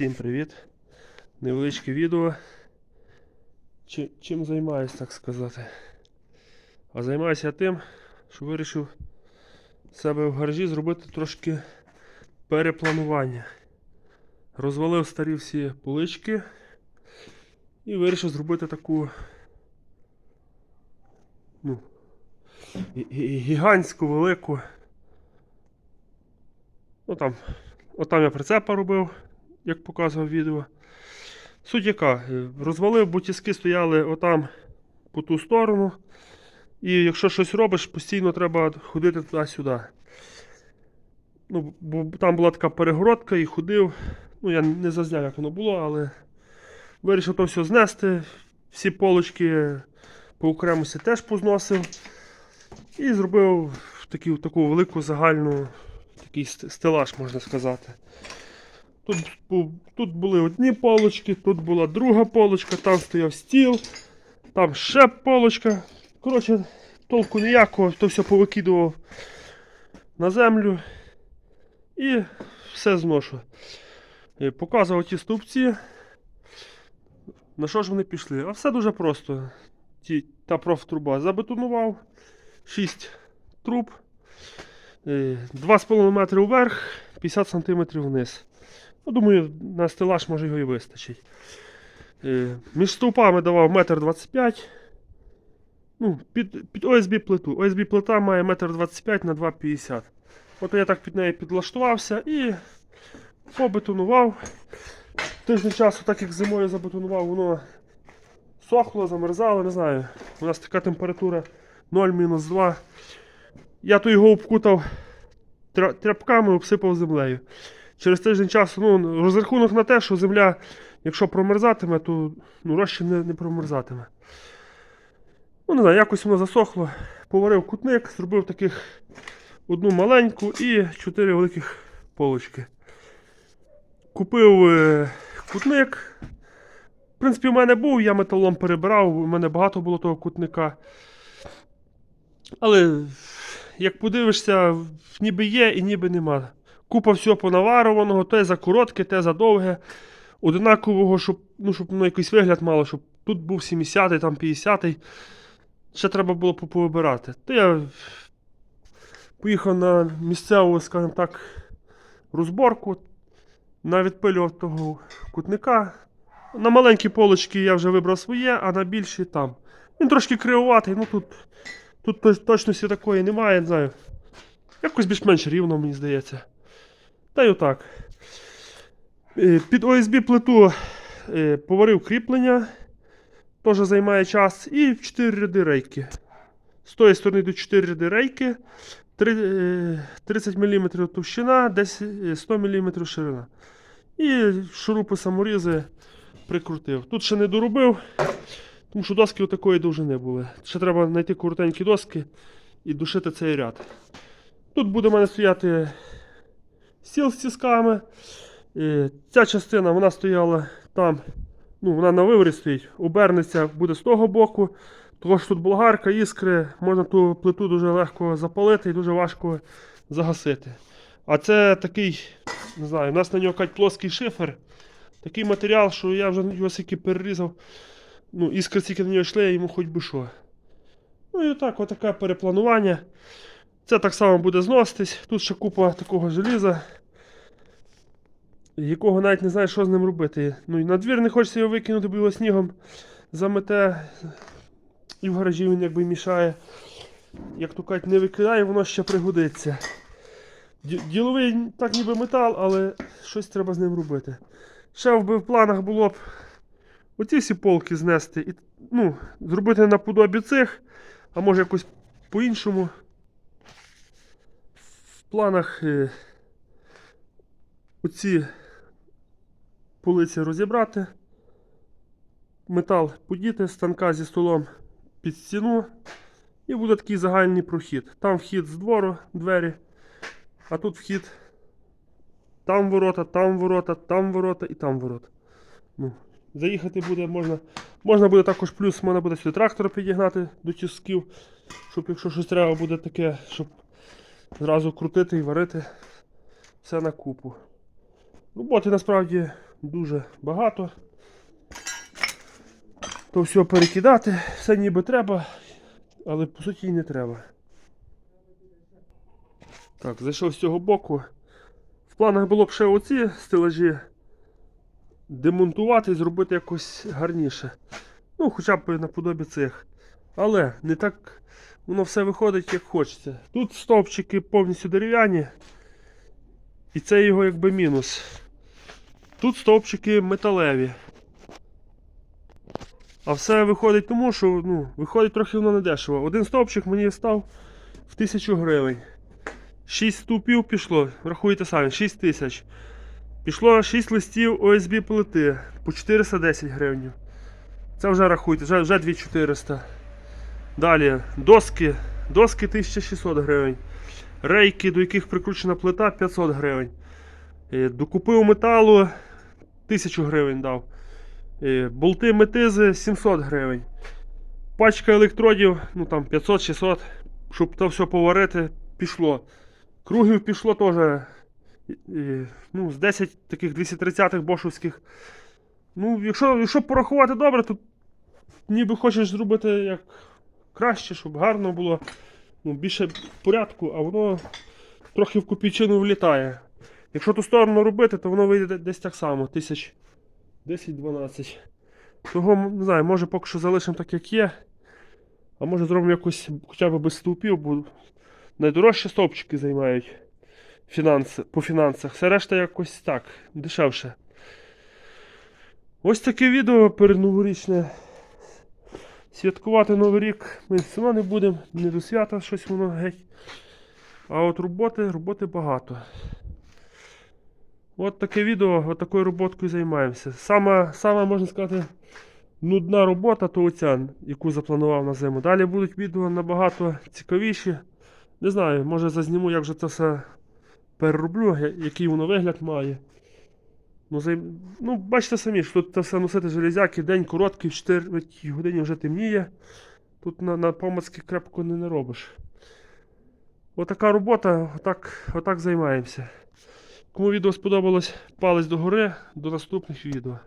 Всім привіт! Невеличке відео. Чи, чим займаюсь, так сказати? А займаюся тим, що вирішив себе в гаражі зробити трошки перепланування. Розвалив старі всі полички і вирішив зробити таку ну, гі- гі- гігантську велику. Ну там, отам я прицепа робив, як показував відео. Суть яка, е, розвалив, бо тіски стояли отам по ту сторону. І якщо щось робиш, постійно треба ходити туди-сюди. Ну, бо там була така перегородка і ходив. Ну, я не зазняв, як воно було, але вирішив то все знести. Всі полочки по окремості теж позносив. І зробив таку, таку велику загальну такий стелаж, можна сказати. Тут, тут були одні полочки, тут була друга полочка, там стояв стіл, там ще полочка. Коротше, толку ніякого, то все повикидував на землю і все зношу. Е, Показував ті стовпці. На що ж вони пішли? А все дуже просто. Ті, та профтруба забетонував 6 труб. Е, 2,5 метри вверх, 50 см вниз. Ну, думаю, на стелаж може його і вистачить. Е, Між стовпами давав 1,25 м. Ну, під, під ОСБ плиту. ОСБ плита має 1,25 м на 2,50 м. От я так під неї підлаштувався і побетонував. Тиждень часу, так як зимою забетонував, воно сохло, замерзало, не знаю. У нас така температура 0-2. Я то його обкутав тря- тряпками, обсипав землею. Через тиждень часу ну, розрахунок на те, що земля, якщо промерзатиме, то ну, розчин не, не промерзатиме. Ну, не знаю, якось воно засохло. Поварив кутник, зробив таких одну маленьку і чотири великих полочки. Купив е, кутник. В принципі, в мене був, я металом перебирав, у мене багато було того кутника. Але як подивишся, ніби є і ніби нема. Купа всього понаварованого, те за коротке, те за довге. Одинакового, щоб, ну, щоб ну, якийсь вигляд мало, щоб тут був 70-й, там 50-й. Ще треба було повибирати. То я поїхав на місцеву, скажімо так, розборку, навідпилював того кутника. На маленькі полочки я вже вибрав своє, а на більші там. Він трошки кривуватий, ну тут, тут точності такої немає, не знаю. Якось більш-менш рівно, мені здається. Та й отак. Е, Під ОСБ плиту е, поварив кріплення, теж займає час, і 4 ряди рейки. З тої сторони йдуть 4 ряди рейки, е, 30 мм товщина, десь е, 100 мм ширина. І шурупи саморізи прикрутив. Тут ще не доробив, тому що доски отакої довжини були. Ще треба знайти коротенькі доски і душити цей ряд. Тут буде в мене стояти стіл з тісками. Ця частина вона стояла там, ну, вона на виворі стоїть, обернеться буде з того боку. Тому що тут болгарка, іскри, можна ту плиту дуже легко запалити і дуже важко загасити. А це такий, не знаю, у нас на нього кажуть плоский шифер. Такий матеріал, що я вже його скільки перерізав. Ну, іскри стільки на нього йшли, йому хоч би що. Ну і отак, отаке перепланування. Це так само буде зноситись. Тут ще купа такого желіза, якого навіть не знаю, що з ним робити. Ну і на двір не хочеться його викинути, бо його снігом замете. І в гаражі він якби мішає. Як то кажуть, не викидає, воно ще пригодиться. Діловий так ніби метал, але щось треба з ним робити. Ще би в планах було б оці всі полки знести і ну, зробити наподобі цих, а може якось по-іншому. Планах е, оці полиці розібрати, метал подіти, станка зі столом під стіну, і буде такий загальний прохід. Там вхід з двору, двері, а тут вхід. Там ворота, там ворота, там ворота і там ворота. Ну, заїхати буде можна. Можна буде також плюс, можна буде сюди трактор підігнати до тісків, щоб якщо щось треба буде таке, щоб зразу крутити і варити все на купу. Роботи насправді дуже багато. То все перекидати, все ніби треба, але по суті і не треба. Так, зайшов з цього боку. В планах було б ще оці стелажі демонтувати і зробити якось гарніше. Ну, хоча б наподобі цих. Але не так воно все виходить, як хочеться. Тут стовпчики повністю дерев'яні. І це його якби мінус. Тут стовпчики металеві. А все виходить тому, що ну, виходить трохи воно недешево. Один стовпчик мені став в 1000 гривень. 6 ступів пішло, рахуйте самі, 6 тисяч. Пішло 6 листів ОСБ плити по 410 гривень. Це вже рахуйте, вже, вже 2400. Далі доски. Доски 1600 гривень. Рейки, до яких прикручена плита 500 гривень. Е, Докупив металу 1000 гривень дав. Е, Болти метизи 700 гривень. Пачка електродів, ну там 500-600, щоб то все поварити, пішло. Кругів пішло теж. е, Ну, з 10 таких 230-х бошовських. Ну, якщо, якщо порахувати добре, то ніби хочеш зробити як краще, щоб гарно було. Ну, більше порядку, а воно трохи в копійчину влітає. Якщо ту сторону робити, то воно вийде десь так само, тисяч 10-12. Того, не знаю, може поки що залишимо так, як є. А може зробимо якось хоча б без стовпів, бо найдорожчі стовпчики займають фінанси, по фінансах. Все решта якось так, дешевше. Ось таке відео передноворічне. Святкувати Новий рік ми одно не будемо, не до свята щось воно геть. А от роботи, роботи багато. От таке відео, от такою роботкою займаємося. Сама, сама, можна сказати, нудна робота то оця, яку запланував на зиму. Далі будуть відео набагато цікавіші. Не знаю, може зазніму, як же це все перероблю, який воно вигляд має. Ну, займ... ну бачите самі, що тут все носити железяки, день короткий, в 4 годині вже темніє. Тут на, на помацки крепко не наробиш. Отака робота, отак, отак займаємося. Кому відео сподобалось, палець догори, до наступних відео.